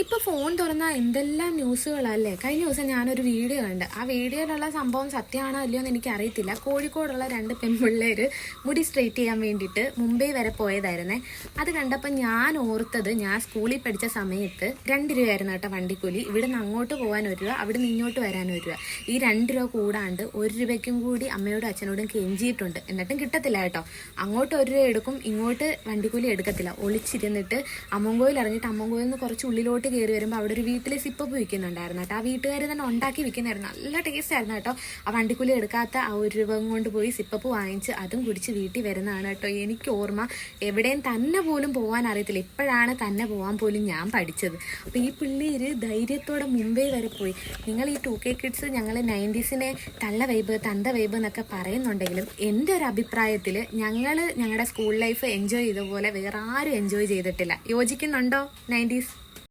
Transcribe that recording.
ഇപ്പൊ ഫോൺ തുറന്നാൽ എന്തെല്ലാം ന്യൂസുകളല്ലേ കഴിഞ്ഞ ദിവസം ഞാനൊരു വീഡിയോ കണ്ട്. ആ വീഡിയോയിലുള്ള സംഭവം സത്യമാണോ അല്ലയോ എന്ന് എനിക്കറിയത്തില്ല. കോഴിക്കോടുള്ള രണ്ട് പെൺപിള്ളേര് മുടി സ്ട്രെയിറ്റ് ചെയ്യാൻ വേണ്ടിയിട്ട് മുംബൈ വരെ പോയതായിരുന്നേ. അത് കണ്ടപ്പോൾ ഞാൻ ഓർത്തത് ഞാൻ സ്കൂളിൽ പഠിച്ച സമയത്ത് രണ്ട് രൂപയായിരുന്നു കേട്ടോ വണ്ടിക്കൂലി. ഇവിടെ നിന്ന് അങ്ങോട്ട് പോകാൻ ഒരു രൂപ അവിടെ നിന്ന് ഇങ്ങോട്ട് വരാൻ ഒരു രൂപ. ഈ രണ്ട് രൂപ കൂടാണ്ട് ഒരു രൂപയ്ക്കും കൂടി അമ്മയോടും അച്ഛനോടും കെഞ്ചിയിട്ടുണ്ട്. എന്നിട്ടും കിട്ടത്തില്ല കേട്ടോ. അങ്ങോട്ട് ഒരു രൂപ എടുക്കും ഇങ്ങോട്ട് വണ്ടിക്കൂലി എടുക്കത്തില്ല. ഒളിച്ചിരുന്നിട്ട് അമ്മങ്കോയിൽ ഇറങ്ങിയിട്ട് അമ്മങ്കോയിൽ നിന്ന് കുറച്ച് ഉള്ളിലോട്ട് കയറി വരുമ്പോൾ അവിടെ ഒരു വീട്ടിൽ സിപ്പപ്പ് വിൽക്കുന്നുണ്ടായിരുന്നു കേട്ടോ. ആ വീട്ടുകാർ തന്നെ ഉണ്ടാക്കി വിൽക്കുന്നായിരുന്നു നല്ല ടേസ്റ്റ് ആയിരുന്നു കേട്ടോ. ആ വണ്ടിക്കുലി എടുക്കാത്ത ആ ഒരു രൂപം കൊണ്ട് പോയി സിപ്പപ്പ് വാങ്ങിച്ച് അതും കുടിച്ച് വീട്ടിൽ വരുന്നതാണ് കേട്ടോ. എനിക്ക് ഓർമ്മ എവിടെയും തന്നെ പോലും പോകാൻ അറിയത്തില്ല. ഇപ്പോഴാണ് തന്നെ പോകാൻ പോലും ഞാൻ പഠിച്ചത്. അപ്പോൾ ഈ പിള്ളേര് ധൈര്യത്തോടെ മുംബൈ വരെ പോയി. നിങ്ങൾ ഈ ടു കെ കിഡ്സ് ഞങ്ങൾ നയന്റീസിനെ തള്ള വൈബ് തന്ത വൈബ് എന്നൊക്കെ പറയുന്നുണ്ടെങ്കിലും എന്റെ ഒരു അഭിപ്രായത്തിൽ ഞങ്ങൾ ഞങ്ങളുടെ സ്കൂൾ ലൈഫ് എൻജോയ് ചെയ്ത പോലെ വേറെ ആരും എൻജോയ് ചെയ്തിട്ടില്ല. യോജിക്കുന്നുണ്ടോ നയന്റീസ്?